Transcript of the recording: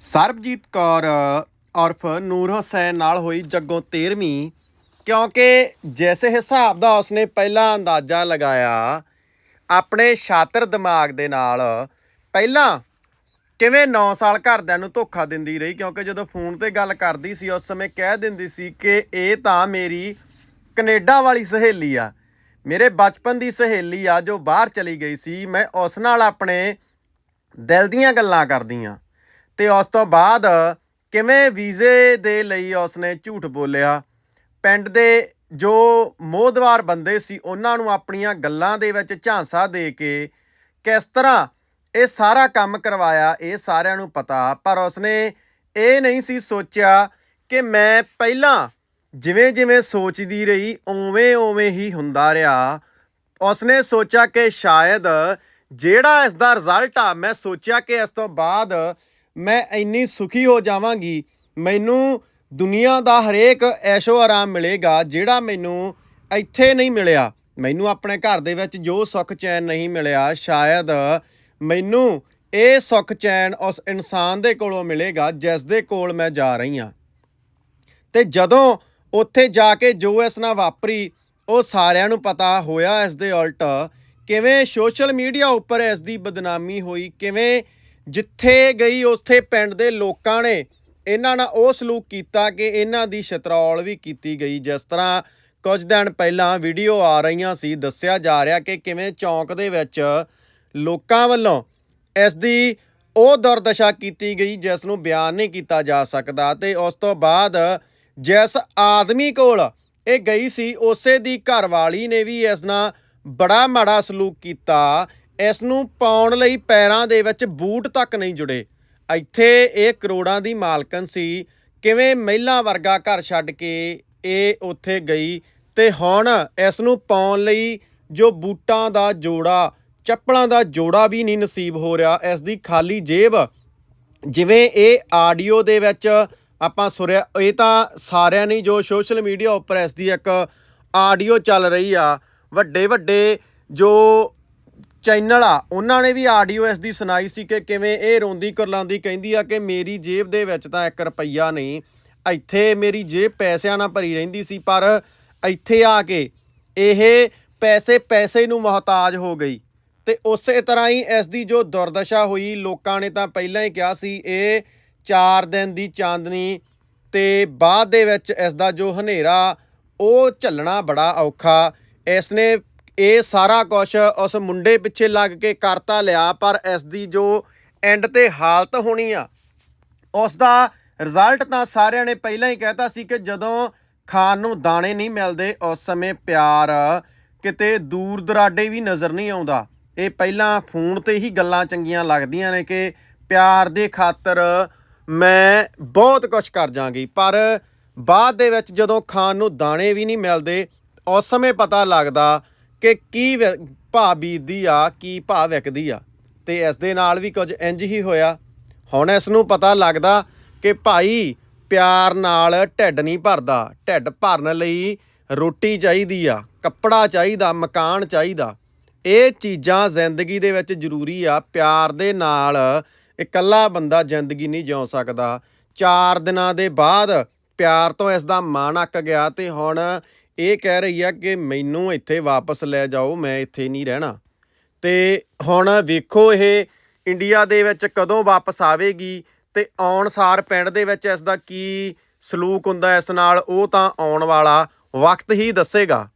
ਸਰਬਜੀਤ ਕੌਰ ਔਰਫ ਨੂਰ ਹੁਸੈਨ ਨਾਲ ਹੋਈ ਜੱਗੋਂ 13ਵੀਂ ਕਿਉਂਕਿ ਜਿਸ ਹਿਸਾਬ ਦਾ ਉਸਨੇ ਪਹਿਲਾਂ ਅੰਦਾਜ਼ਾ ਲਗਾਇਆ, ਆਪਣੇ ਸ਼ਾਤਰ ਦਿਮਾਗ ਦੇ ਨਾਲ ਪਹਿਲਾਂ ਕਿਵੇਂ 9 ਸਾਲ ਘਰਦਿਆਂ ਨੂੰ ਧੋਖਾ ਦਿੰਦੀ ਰਹੀ, ਕਿਉਂਕਿ ਜਦੋਂ ਫੋਨ ਤੇ ਗੱਲ ਕਰਦੀ ਸੀ, ਉਸ ਸਮੇਂ ਕਹਿ ਦਿੰਦੀ ਸੀ ਕਿ ਇਹ ਤਾਂ ਮੇਰੀ ਕੈਨੇਡਾ ਵਾਲੀ ਸਹੇਲੀ ਆ। ਮੇਰੇ ਬਚਪਨ ਦੀ ਸਹੇਲੀ ਆ ਜੋ ਬਾਹਰ ਚਲੀ ਗਈ ਸੀ, ਮੈਂ ਉਸ ਨਾਲ ਆਪਣੇ ਦਿਲ ਦੀਆਂ ਗੱਲਾਂ ਕਰਦੀ ਕਰਦੀਆਂ ਤੇ ਉਸ ਤੋਂ ਬਾਅਦ ਕਿਵੇਂ ਵੀਜ਼ੇ ਦੇ ਲਈ ਉਸਨੇ ਝੂਠ ਬੋਲਿਆ? ਪਿੰਡ ਦੇ ਜੋ ਮੋਹਦਵਾਰ ਬੰਦੇ ਸੀ, ਉਹਨਾਂ ਨੂੰ ਆਪਣੀਆਂ ਗੱਲਾਂ ਦੇ ਵਿੱਚ ਝਾਂਸਾ ਦੇ ਕੇ ਕਿਸ ਤਰ੍ਹਾਂ ਇਹ ਸਾਰਾ ਕੰਮ ਕਰਵਾਇਆ, ਇਹ ਸਾਰਿਆਂ ਨੂੰ ਪਤਾ। ਪਰ ਉਸਨੇ ਇਹ ਨਹੀਂ ਸੀ ਸੋਚਿਆ ਕਿ ਮੈਂ ਪਹਿਲਾਂ ਜਿਵੇਂ ਜਿਵੇਂ ਸੋਚਦੀ ਰਹੀ ਉਵੇਂ ਉਵੇਂ ਹੀ ਹੁੰਦਾ ਰਿਹਾ। ਉਸਨੇ ਸੋਚਿਆ ਕਿ ਸ਼ਾਇਦ ਜਿਹੜਾ ਇਸ ਦਾ ਰਿਜ਼ਲਟ ਆ, ਮੈਂ ਸੋਚਿਆ ਕਿ ਇਸ ਤੋਂ ਬਾਅਦ ਮੈਂ ਇੰਨੀ ਸੁਖੀ ਹੋ ਜਾਵਾਂਗੀ, ਮੈਨੂੰ ਦੁਨੀਆ ਦਾ ਹਰੇਕ ਐਸ਼ੋ ਆਰਾਮ ਮਿਲੇਗਾ ਜਿਹੜਾ ਮੈਨੂੰ ਇੱਥੇ ਨਹੀਂ ਮਿਲਿਆ। ਮੈਨੂੰ ਆਪਣੇ ਘਰ ਦੇ ਵਿੱਚ ਜੋ ਸੁੱਖ ਚੈਨ ਨਹੀਂ ਮਿਲਿਆ, ਸ਼ਾਇਦ ਮੈਨੂੰ ਇਹ ਸੁੱਖ ਚੈਨ ਉਸ ਇਨਸਾਨ ਦੇ ਕੋਲੋਂ ਮਿਲੇਗਾ ਜਿਸ ਦੇ ਕੋਲ ਮੈਂ ਜਾ ਰਹੀ ਹਾਂ। ਤੇ ਜਦੋਂ ਉੱਥੇ ਜਾ ਕੇ ਜੋ ਇਸ ਨਾਲ ਵਾਪਰੀ, ਉਹ ਸਾਰਿਆਂ ਨੂੰ ਪਤਾ ਹੋਇਆ ਇਸ ਦੇ ਉਲਟ ਕਿਵੇਂ ਸੋਸ਼ਲ ਮੀਡੀਆ ਉੱਪਰ ਇਸ ਦੀ ਬਦਨਾਮੀ ਹੋਈ, ਕਿਵੇਂ ਜਿੱਥੇ ਗਈ, ਉੱਥੇ ਪਿੰਡ ਦੇ ਲੋਕਾਂ ਨੇ ਇਹਨਾਂ ਨਾਲ ਉਹ ਸਲੂਕ ਕੀਤਾ ਕਿ ਇਹਨਾਂ ਦੀ ਸ਼ਤਰੌਲ ਵੀ ਕੀਤੀ ਗਈ। ਜਿਸ ਤਰ੍ਹਾਂ ਕੁਝ ਦਿਨ ਪਹਿਲਾਂ ਵੀਡੀਓ ਆ ਰਹੀਆਂ ਸੀ, ਦੱਸਿਆ ਜਾ ਰਿਹਾ ਕਿ ਕਿਵੇਂ ਚੌਂਕ ਦੇ ਵਿੱਚ ਲੋਕਾਂ ਵੱਲੋਂ ਇਸ ਦੀ ਉਹ ਦੁਰਦਸ਼ਾ ਕੀਤੀ ਗਈ, ਜਿਸ ਨੂੰ ਬਿਆਨ ਨਹੀਂ ਕੀਤਾ ਜਾ ਸਕਦਾ ਤੇ ਉਸ ਤੋਂ ਬਾਅਦ ਜਿਸ ਆਦਮੀ ਕੋਲ ਇਹ ਗਈ ਸੀ, ਉਸੇ ਦੀ ਘਰਵਾਲੀ ਨੇ ਵੀ ਇਸ ਨਾਲ ਬੜਾ ਮਾੜਾ ਸਲੂਕ ਕੀਤਾ। ਇਸ ਨੂੰ ਪਾਉਣ ਲਈ ਪੈਰਾਂ ਦੇ ਵਿੱਚ ਬੂਟ ਤੱਕ ਨਹੀਂ ਜੁੜੇ। ਇੱਥੇ ਇਹ ਕਰੋੜਾਂ ਦੀ ਮਾਲਕਨ ਸੀ। ਕਿਵੇਂ ਮਹਿਲਾ ਵਰਗਾ ਘਰ ਛੱਡ ਕੇ ਇਹ ਉੱਥੇ ਗਈ ਤੇ ਹੁਣ ਇਸ ਨੂੰ ਪਾਉਣ ਲਈ ਜੋ ਬੂਟਾਂ ਦਾ ਜੋੜਾ, ਚੱਪਲਾਂ ਦਾ ਜੋੜਾ ਵੀ ਨਹੀਂ ਨਸੀਬ ਹੋ ਰਿਹਾ, ਇਸ ਦੀ ਖਾਲੀ ਜੇਬ। ਜਿਵੇਂ ਇਹ ਆਡੀਓ ਦੇ ਵਿੱਚ ਆਪਾਂ ਸੁਰਿਆ ਇਹ ਤਾਂ ਸਾਰਿਆਂ ਨੇ ਜੋ ਸੋਸ਼ਲ ਮੀਡੀਆ ਉੱਪਰ ਇਸ ਦੀ ਇੱਕ ਆਡੀਓ ਚੱਲ ਰਹੀ ਆ ਵੱਡੇ ਵੱਡੇ ਜੋ ਚੈਨਲ ਆ, ਉਹਨਾਂ ਨੇ ਵੀ ਆਡੀਓ ਇਸ ਦੀ ਸੁਣਾਈ ਸੀ ਕਿ ਕਿਵੇਂ ਇਹ ਰੋਂਦੀ ਕਰਲਾਂਦੀ ਕਹਿੰਦੀ ਆ ਕਿ ਮੇਰੀ ਜੇਬ ਦੇ ਵਿੱਚ ਤਾਂ 1 ਰੁਪਈਆ ਨਹੀਂ, ਇੱਥੇ ਮੇਰੀ ਜੇਬ ਪੈਸਿਆਂ ਨਾਲ ਭਰੀ ਰਹਿੰਦੀ ਸੀ, ਪਰ ਇੱਥੇ ਆ ਕੇ ਇਹ ਪੈਸੇ ਪੈਸੇ ਨੂੰ ਮੁਹਤਾਜ ਹੋ ਗਈ। ਤੇ ਉਸੇ ਤਰ੍ਹਾਂ ਹੀ ਇਸ ਦੀ ਜੋ ਦੁਰਦਸ਼ਾ ਹੋਈ, ਲੋਕਾਂ ਨੇ ਤਾਂ ਪਹਿਲਾਂ ਹੀ ਕਿਹਾ ਸੀ, ਇਹ 4 ਦਿਨ ਦੀ ਚਾਂਦਨੀ ਤੇ ਬਾਅਦ ਦੇ ਵਿੱਚ ਇਸ ਦਾ ਜੋ ਹਨੇਰਾ, ਉਹ ਝੱਲਣਾ ਬੜਾ ਔਖਾ। ਇਸ ਨੇ ਇਹ ਸਾਰਾ ਕੁਝ ਉਸ ਮੁੰਡੇ ਪਿੱਛੇ ਲੱਗ ਕੇ ਕਰਤਾ ਲਿਆ, ਪਰ ਇਸ ਦੀ ਜੋ ਐਂਡ ਤੇ ਹਾਲਤ ਹੋਣੀ ਆ ਉਸ ਦਾ ਰਿਜ਼ਲਟ ਤਾਂ ਸਾਰਿਆਂ ਨੇ ਪਹਿਲਾਂ ਹੀ ਕਹਿਤਾ ਸੀ ਕਿ ਜਦੋਂ ਖਾਣ ਨੂੰ ਦਾਣੇ ਨਹੀਂ ਮਿਲਦੇ, ਉਸ ਸਮੇਂ ਪਿਆਰ ਕਿਤੇ ਦੂਰ ਦਰਾਡੇ ਵੀ ਨਜ਼ਰ ਨਹੀਂ ਆਉਂਦਾ। ਇਹ ਪਹਿਲਾਂ ਫੋਨ ਤੇ ਹੀ ਗੱਲਾਂ ਚੰਗੀਆਂ ਲੱਗਦੀਆਂ ਨੇ ਕਿ ਪਿਆਰ ਦੇ ਖਾਤਰ ਮੈਂ ਬਹੁਤ ਕੁਝ ਕਰ ਜਾਾਂਗੀ ਪਰ ਬਾਅਦ ਦੇ ਵਿੱਚ ਜਦੋਂ ਖਾਣ ਨੂੰ ਦਾਣੇ ਵੀ ਨਹੀਂ ਮਿਲਦੇ, ਉਸ ਸਮੇਂ ਪਤਾ ਲੱਗਦਾ ਕਿ ਕੀ ਵਿ- ਭਾਅ ਬੀਤਦੀ ਆ, ਕੀ ਭਾਅ ਵਿਕਦੀ ਆ। ਤੇ ਇਸ ਦੇ ਨਾਲ ਵੀ ਕੁਝ ਇੰਜ ਹੀ ਹੋਇਆ। ਹੁਣ ਇਸ ਨੂੰ ਪਤਾ ਲੱਗਦਾ ਕਿ ਭਾਈ ਪਿਆਰ ਨਾਲ ਢਿੱਡ ਨਹੀਂ ਭਰਦਾ। ਢਿੱਡ ਭਰਨ ਲਈ ਰੋਟੀ ਚਾਹੀਦੀ ਆ, ਕੱਪੜਾ ਚਾਹੀਦਾ, ਮਕਾਨ ਚਾਹੀਦਾ। ਇਹ ਚੀਜ਼ਾਂ ਜ਼ਿੰਦਗੀ ਦੇ ਵਿੱਚ ਜ਼ਰੂਰੀ ਆ। ਪਿਆਰ ਦੇ ਨਾਲ ਇਕੱਲਾ ਬੰਦਾ ਜ਼ਿੰਦਗੀ ਨਹੀਂ ਜਿਉ ਸਕਦਾ। 4 ਦਿਨਾਂ ਦੇ ਬਾਅਦ ਪਿਆਰ ਤੋਂ ਇਸ ਦਾ ਮਨ ਅੱਕ ਗਿਆ ਤੇ ਹੁਣ ਇਹ ਕਹਿ ਰਹੀ ਆ ਕਿ ਮੈਨੂੰ ਇੱਥੇ ਵਾਪਸ ਲੈ ਜਾਓ, ਮੈਂ ਇੱਥੇ ਨਹੀਂ ਰਹਿਣਾ। ਤੇ ਹੁਣ ਵੇਖੋ ਇਹ ਇੰਡੀਆ ਦੇ ਵਿੱਚ ਕਦੋਂ ਵਾਪਸ ਆਵੇਗੀ ਤੇ ਆਉਣ ਸਾਰ ਪਿੰਡ ਦੇ ਵਿੱਚ ਇਸ ਦਾ ਕੀ ਸਲੂਕ ਹੁੰਦਾ, ਇਸ ਨਾਲ ਉਹ ਤਾਂ ਆਉਣ ਵਾਲਾ ਵਕਤ ਹੀ ਦੱਸੇਗਾ।